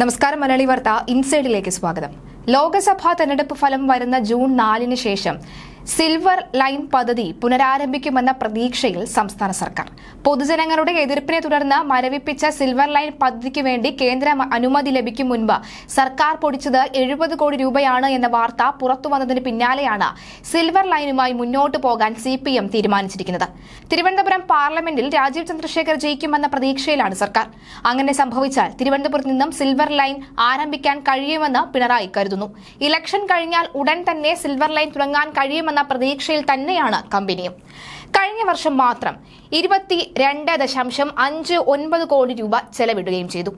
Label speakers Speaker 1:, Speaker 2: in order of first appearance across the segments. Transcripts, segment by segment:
Speaker 1: നമസ്കാരം മലയാളി വാർത്ത ഇൻസൈഡിലേക്ക് സ്വാഗതം. ലോക്സഭാ തെരഞ്ഞെടുപ്പ് ഫലം വരുന്ന ജൂൺ നാലിന് ശേഷം സിൽവർ ലൈൻ പദ്ധതി പുനരാരംഭിക്കുമെന്ന പ്രതീക്ഷയിൽ സംസ്ഥാന സർക്കാർ. പൊതുജനങ്ങളുടെ എതിർപ്പിനെ തുടർന്ന് മരവിപ്പിച്ച സിൽവർ ലൈൻ പദ്ധതിക്ക് വേണ്ടി കേന്ദ്ര അനുമതി ലഭിക്കും മുൻപ് സർക്കാർ പൊടിച്ചത് എഴുപത് കോടി രൂപയാണ് എന്ന വാർത്ത പുറത്തുവന്നതിന് പിന്നാലെയാണ് സിൽവർ ലൈനുമായി മുന്നോട്ട് പോകാൻ സി പി എം തീരുമാനിച്ചിരിക്കുന്നത്. തിരുവനന്തപുരം പാർലമെന്റിൽ രാജീവ് ചന്ദ്രശേഖർ ജയിക്കുമെന്ന പ്രതീക്ഷയിലാണ് സർക്കാർ. അങ്ങനെ സംഭവിച്ചാൽ തിരുവനന്തപുരത്ത് നിന്നും സിൽവർ ലൈൻ ആരംഭിക്കാൻ കഴിയുമെന്ന് പിണറായി കരുതുന്നു. ഇലക്ഷൻ കഴിഞ്ഞാൽ ഉടൻ തന്നെ സിൽവർ ലൈൻ തുടങ്ങാൻ കഴിയുമെന്ന പ്രതീക്ഷയിൽ തന്നെയാണ് കമ്പനിയും. കഴിഞ്ഞ വർഷം മാത്രം ഇരുപത്തി രണ്ട് ദശാംശം അഞ്ച് ഒൻപത് കോടി രൂപ ചെലവിടുകയും ചെയ്തു.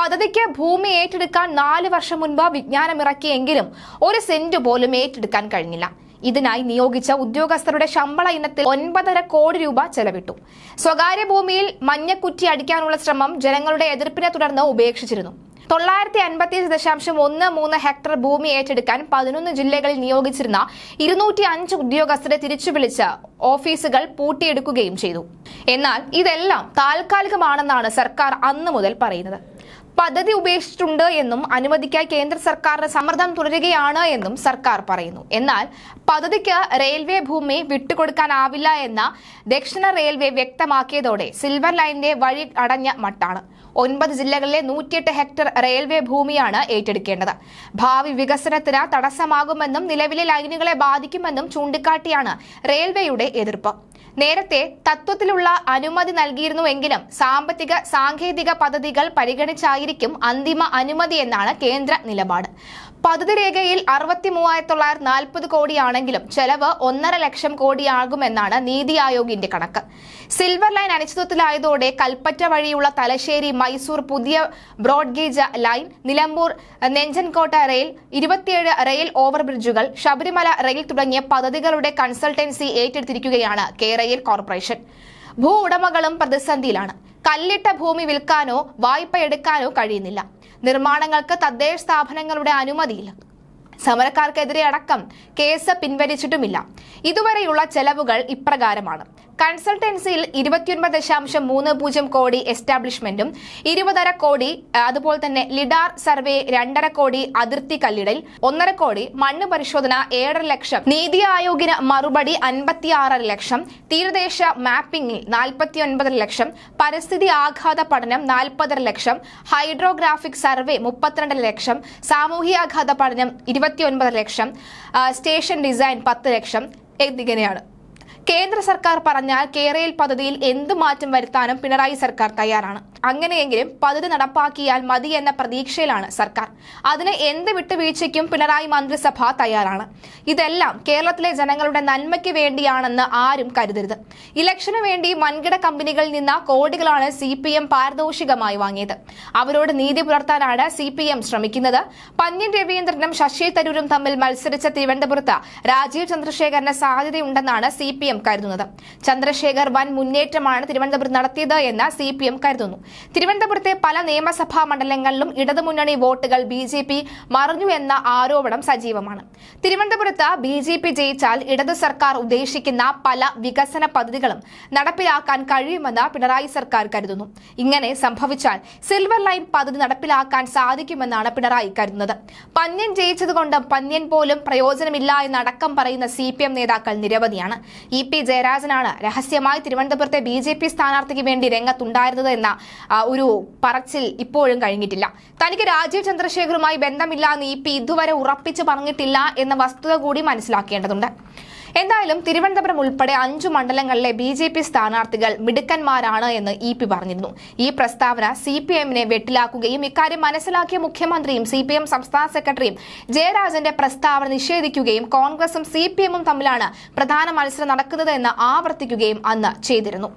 Speaker 1: പദ്ധതിക്ക് ഭൂമി ഏറ്റെടുക്കാൻ നാല് വർഷം മുൻപ് വിജ്ഞാനമിറക്കിയെങ്കിലും ഒരു സെന്റ് പോലും ഏറ്റെടുക്കാൻ കഴിഞ്ഞില്ല. ഇതിനായി നിയോഗിച്ച ഉദ്യോഗസ്ഥരുടെ ശമ്പള ഇനത്തിൽ ഒൻപതര കോടി രൂപ ചെലവിട്ടു. സ്വകാര്യ ഭൂമിയിൽ മഞ്ഞക്കുറ്റി അടിക്കാനുള്ള ശ്രമം ജനങ്ങളുടെ എതിർപ്പിനെ തുടർന്ന് ഉപേക്ഷിച്ചിരുന്നു. തൊള്ളായിരത്തി അൻപത്തിയഞ്ച് ദശാംശം ഒന്ന് മൂന്ന് ഹെക്ടർ ഭൂമി ഏറ്റെടുക്കാൻ പതിനൊന്ന് ജില്ലകളിൽ നിയോഗിച്ചിരുന്ന ഇരുന്നൂറ്റി അഞ്ച് ഉദ്യോഗസ്ഥരെ തിരിച്ചുവിളിച്ച് ഓഫീസുകൾ പൂട്ടിയെടുക്കുകയും ചെയ്തു. എന്നാൽ ഇതെല്ലാം താൽക്കാലികമാണെന്നാണ് സർക്കാർ അന്നു മുതൽ പറയുന്നത്. പദ്ധതി ഉപേക്ഷിച്ചിട്ടുണ്ട് എന്നും അനുമതിക്കായി കേന്ദ്ര സർക്കാരിന് സമ്മർദ്ദം തുടരുകയാണ് എന്നും സർക്കാർ പറയുന്നു. എന്നാൽ പദ്ധതിക്ക് റെയിൽവേ ഭൂമി വിട്ടുകൊടുക്കാനാവില്ല എന്ന ദക്ഷിണ റെയിൽവേ വ്യക്തമാക്കിയതോടെ സിൽവർ ലൈനിന്റെ വഴി അടഞ്ഞ മട്ടാണ്. ഒൻപത് ജില്ലകളിലെ നൂറ്റിയെട്ട് ഹെക്ടർ റെയിൽവേ ഭൂമിയാണ് ഏറ്റെടുക്കേണ്ടത്. ഭാവി വികസനത്തിന് തടസ്സമാകുമെന്നും നിലവിലെ ലൈനുകളെ ബാധിക്കുമെന്നും ചൂണ്ടിക്കാട്ടിയാണ് റെയിൽവേയുടെ എതിർപ്പ്. നേരത്തെ തത്വത്തിലുള്ള അനുമതി നൽകിയിരുന്നുവെങ്കിലും സാമ്പത്തിക സാങ്കേതിക പദ്ധതികൾ പരിഗണിച്ചായിരിക്കും അന്തിമ അനുമതി എന്നാണ് കേന്ദ്ര നിലപാട്. പദ്ധതി രേഖയിൽ അറുപത്തി മൂവായിരത്തി തൊള്ളായിരത്തി നാൽപ്പത് കോടിയാണെങ്കിലും ചെലവ് ഒന്നര ലക്ഷം കോടിയാകുമെന്നാണ് നീതി ആയോഗിന്റെ കണക്ക്. സിൽവർ ലൈൻ അനിശ്ചിതത്വത്തിലായതോടെ കൽപ്പറ്റ വഴിയുള്ള തലശ്ശേരി മൈസൂർ പുതിയ broad gauge line Nilambur Nanjangud rail ഇരുപത്തിയേഴ് റെയിൽ ഓവർബ്രിഡ്ജുകൾ ശബരിമല റെയിൽ തുടങ്ങിയ പദ്ധതികളുടെ കൺസൾട്ടൻസി ഏറ്റെടുത്തിരിക്കുകയാണ് കേരയിൽ കോർപ്പറേഷൻ. ഭൂ ഉടമകളും പ്രതിസന്ധിയിലാണ്. കല്ലിട്ട ഭൂമി വിൽക്കാനോ വായ്പ എടുക്കാനോ കഴിയുന്നില്ല. നിർമ്മാണങ്ങൾക്ക് തദ്ദേശ സ്ഥാപനങ്ങളുടെ അനുമതിയില്ല. സമരക്കാർക്കെതിരെ അടക്കം കേസ് പിൻവലിച്ചിട്ടുമില്ല. ഇതുവരെയുള്ള ചെലവുകൾ ഇപ്രകാരമാണ്. കൺസൾട്ടൻസിയിൽ ഇരുപത്തിയൊൻപത് ദശാംശം മൂന്ന് പൂജ്യം കോടി എസ്റ്റാബ്ലിഷ്മെന്റും ഇരുപതര കോടി അതുപോലെ തന്നെ ലിഡാർ സർവേ രണ്ടര കോടി അതിർത്തി കല്ലിടൽ ഒന്നര കോടി മണ്ണ് പരിശോധന ഏഴര ലക്ഷം നീതി ആയോഗിന് മറുപടി അൻപത്തിയാറര ലക്ഷം തീരദേശ മാപ്പിംഗിൽ നാൽപ്പത്തിയൊൻപതര ലക്ഷം പരിസ്ഥിതി ആഘാത പഠനം നാൽപ്പതര ലക്ഷം ഹൈഡ്രോഗ്രാഫിക് സർവേ മുപ്പത്തിരണ്ടര ലക്ഷം സാമൂഹികാഘാത പഠനം ഇരുപത്തിയൊൻപതര ലക്ഷം സ്റ്റേഷൻ ഡിസൈൻ പത്ത് ലക്ഷം എന്നിങ്ങനെയാണ് കേന്ദ്ര സർക്കാർ പറഞ്ഞാൽ കേരയിൽ പദ്ധതിയിൽ എന്ത് മാറ്റം വരുത്താനും പിണറായി സർക്കാർ തയ്യാറാണ്. അങ്ങനെയെങ്കിലും പദ്ധതി നടപ്പാക്കിയാൽ മതി എന്ന പ്രതീക്ഷയിലാണ് സർക്കാർ. അതിന് എന്ത് വിട്ടുവീഴ്ചയ്ക്കും പിണറായി മന്ത്രിസഭ തയ്യാറാണ്. ഇതെല്ലാം കേരളത്തിലെ ജനങ്ങളുടെ നന്മയ്ക്ക് വേണ്ടിയാണെന്ന് ആരും കരുതരുത്. ഇലക്ഷന് വേണ്ടി വൻകിട കമ്പനികളിൽ നിന്ന് കോടികളാണ് സി പി എം പാരിതോഷികമായി വാങ്ങിയത്. അവരോട് നീതി പുലർത്താനാണ് സി പി എം ശ്രമിക്കുന്നത്. പന്യൻ രവീന്ദ്രനും ശശി തരൂരും തമ്മിൽ മത്സരിച്ച തിരുവനന്തപുരത്ത് രാജീവ് ചന്ദ്രശേഖരന് സാധ്യതയുണ്ടെന്നാണ് സി പി എം കരുതുന്നത്. ചന്ദ്രശേഖർ വൻ മുന്നേറ്റമാണ് തിരുവനന്തപുരത്ത് നടത്തിയത് എന്ന് സി പി എം കരുതുന്നു. തിരുവനന്തപുരത്തെ പല നിയമസഭാ മണ്ഡലങ്ങളിലും ഇടതുമുന്നണി വോട്ടുകൾ ബി ജെ പി മറിഞ്ഞു എന്ന ആരോപണം സജീവമാണ്. തിരുവനന്തപുരത്ത് ബി ജെ പി ജയിച്ചാൽ ഇടതു സർക്കാർ ഉദ്ദേശിക്കുന്ന പല വികസന പദ്ധതികളും നടപ്പിലാക്കാൻ കഴിയുമെന്ന് പിണറായി സർക്കാർ കരുതുന്നു. ഇങ്ങനെ സംഭവിച്ചാൽ സിൽവർ ലൈൻ പദ്ധതി നടപ്പിലാക്കാൻ സാധിക്കുമെന്നാണ് പിണറായി കരുതുന്നത്. പന്യൻ ജയിച്ചതുകൊണ്ട് പന്യൻ പോലും പ്രയോജനമില്ല എന്നടക്കം പറയുന്ന സി പി എം നേതാക്കൾ നിരവധിയാണ്. ഇ പി ജയരാജനാണ് രഹസ്യമായി തിരുവനന്തപുരത്തെ ബി ജെ പി സ്ഥാനാർത്ഥിക്ക് വേണ്ടി രംഗത്തുണ്ടായിരുന്നത് എന്ന ഒരു പറച്ചിൽ ഇപ്പോഴും കഴിഞ്ഞിട്ടില്ല. തനിക്ക് രാജീവ് ചന്ദ്രശേഖറുമായി ബന്ധമില്ല എന്ന് ഇ പി ഇതുവരെ ഉറപ്പിച്ചു പറഞ്ഞിട്ടില്ല എന്ന വസ്തുത കൂടി മനസ്സിലാക്കേണ്ടതുണ്ട്. എന്തായാലും തിരുവനന്തപുരം ഉൾപ്പെടെ അഞ്ചു മണ്ഡലങ്ങളിലെ ബി ജെ പി സ്ഥാനാർത്ഥികൾ മിടുക്കന്മാരാണ് എന്ന് ഇ പി പറഞ്ഞിരുന്നു. ഈ പ്രസ്താവന സി പി എമ്മിനെ വെട്ടിലാക്കുകയും ഇക്കാര്യം മനസ്സിലാക്കിയ മുഖ്യമന്ത്രിയും സി പി എം സംസ്ഥാന സെക്രട്ടറിയും ജയരാജന്റെ പ്രസ്താവന നിഷേധിക്കുകയും കോൺഗ്രസും സി പി എമ്മും തമ്മിലാണ് പ്രധാന മത്സരം നടക്കുന്നത് എന്ന് ആവർത്തിക്കുകയും അന്ന് ചെയ്തിരുന്നു.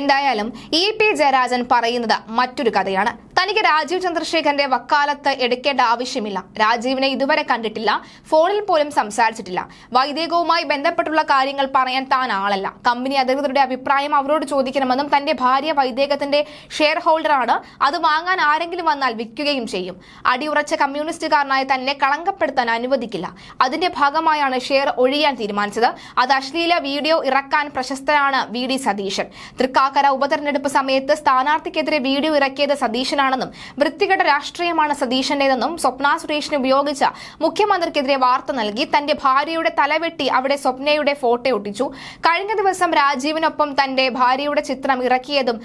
Speaker 1: എന്തായാലും ഇ പി ജയരാജൻ പറയുന്നത് മറ്റൊരു കഥയാണ്. തനിക്ക് രാജീവ് ചന്ദ്രശേഖരന്റെ വക്കാലത്ത് എടുക്കേണ്ട ആവശ്യമില്ല. രാജീവിനെ ഇതുവരെ കണ്ടിട്ടില്ല. ഫോണിൽ പോലും സംസാരിച്ചിട്ടില്ല. വൈദികവുമായി ബന്ധപ്പെട്ടുള്ള കാര്യങ്ങൾ പറയാൻ താൻ ആളല്ല. കമ്പനി അധികൃതരുടെ അഭിപ്രായം അവരോട് ചോദിക്കണമെന്നും തന്റെ ഭാര്യ വൈദേകത്തിന്റെ ഷെയർ ഹോൾഡറാണ് അത് വാങ്ങാൻ ആരെങ്കിലും വന്നാൽ വിൽക്കുകയും ചെയ്യും. അടിയുറച്ച കമ്മ്യൂണിസ്റ്റുകാരനായ തന്നെ കളങ്കപ്പെടുത്താൻ അനുവദിക്കില്ല. അതിന്റെ ഭാഗമായാണ് ഷെയർ ഒഴിയാൻ തീരുമാനിച്ചത്. അത് അശ്ലീല വീഡിയോ ഇറക്കാൻ പ്രശസ്തനാണ് വി ഡി സതീശൻ. തൃക്കാക്കര ഉപതെരഞ്ഞെടുപ്പ് സമയത്ത് സ്ഥാനാർത്ഥിക്കെതിരെ വീഡിയോ ഇറക്കിയത് സതീശനാണെന്നും വൃത്തികെട്ട രാഷ്ട്രീയമാണ് സതീശന്റേതെന്നും സ്വപ്ന സുരേഷിനെ ഉപയോഗിച്ച മുഖ്യമന്ത്രിക്കെതിരെ വാർത്ത നൽകി തന്റെ ഭാര്യയുടെ തലവെട്ടി അവിടെ സ്വപ്നയുടെ ഫോട്ടോ ഒട്ടിച്ചു. കഴിഞ്ഞ ദിവസം രാജീവിനൊപ്പം തന്റെ ഭാര്യയുടെ ചിത്രം ഇറക്കിയതും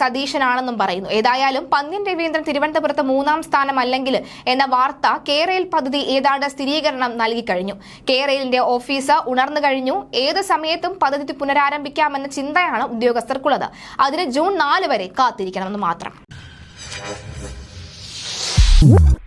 Speaker 1: സതീശനാണെന്നും പറയുന്നു. ഏതായാലും പന്ന്യൻ രവീന്ദ്രൻ തിരുവനന്തപുരത്ത് മൂന്നാം സ്ഥാനമല്ലെങ്കിൽ എന്ന വാർത്ത കേരയിൽ പദ്ധതി ഏതാണ്ട് സ്ഥിരീകരണം നൽകി കഴിഞ്ഞു കേരളിന്റെ ഓഫീസ് ഉണർന്നു കഴിഞ്ഞു. ഏത് സമയത്തും പദ്ധതി പുനരാരംഭിക്കാമെന്ന ചിന്തയാണ് ഉദ്യോഗസ്ഥർക്കുള്ളത്. അതിന് ജൂൺ നാല് വരെ കാത്തിരിക്കണമെന്ന് മാത്രം. What?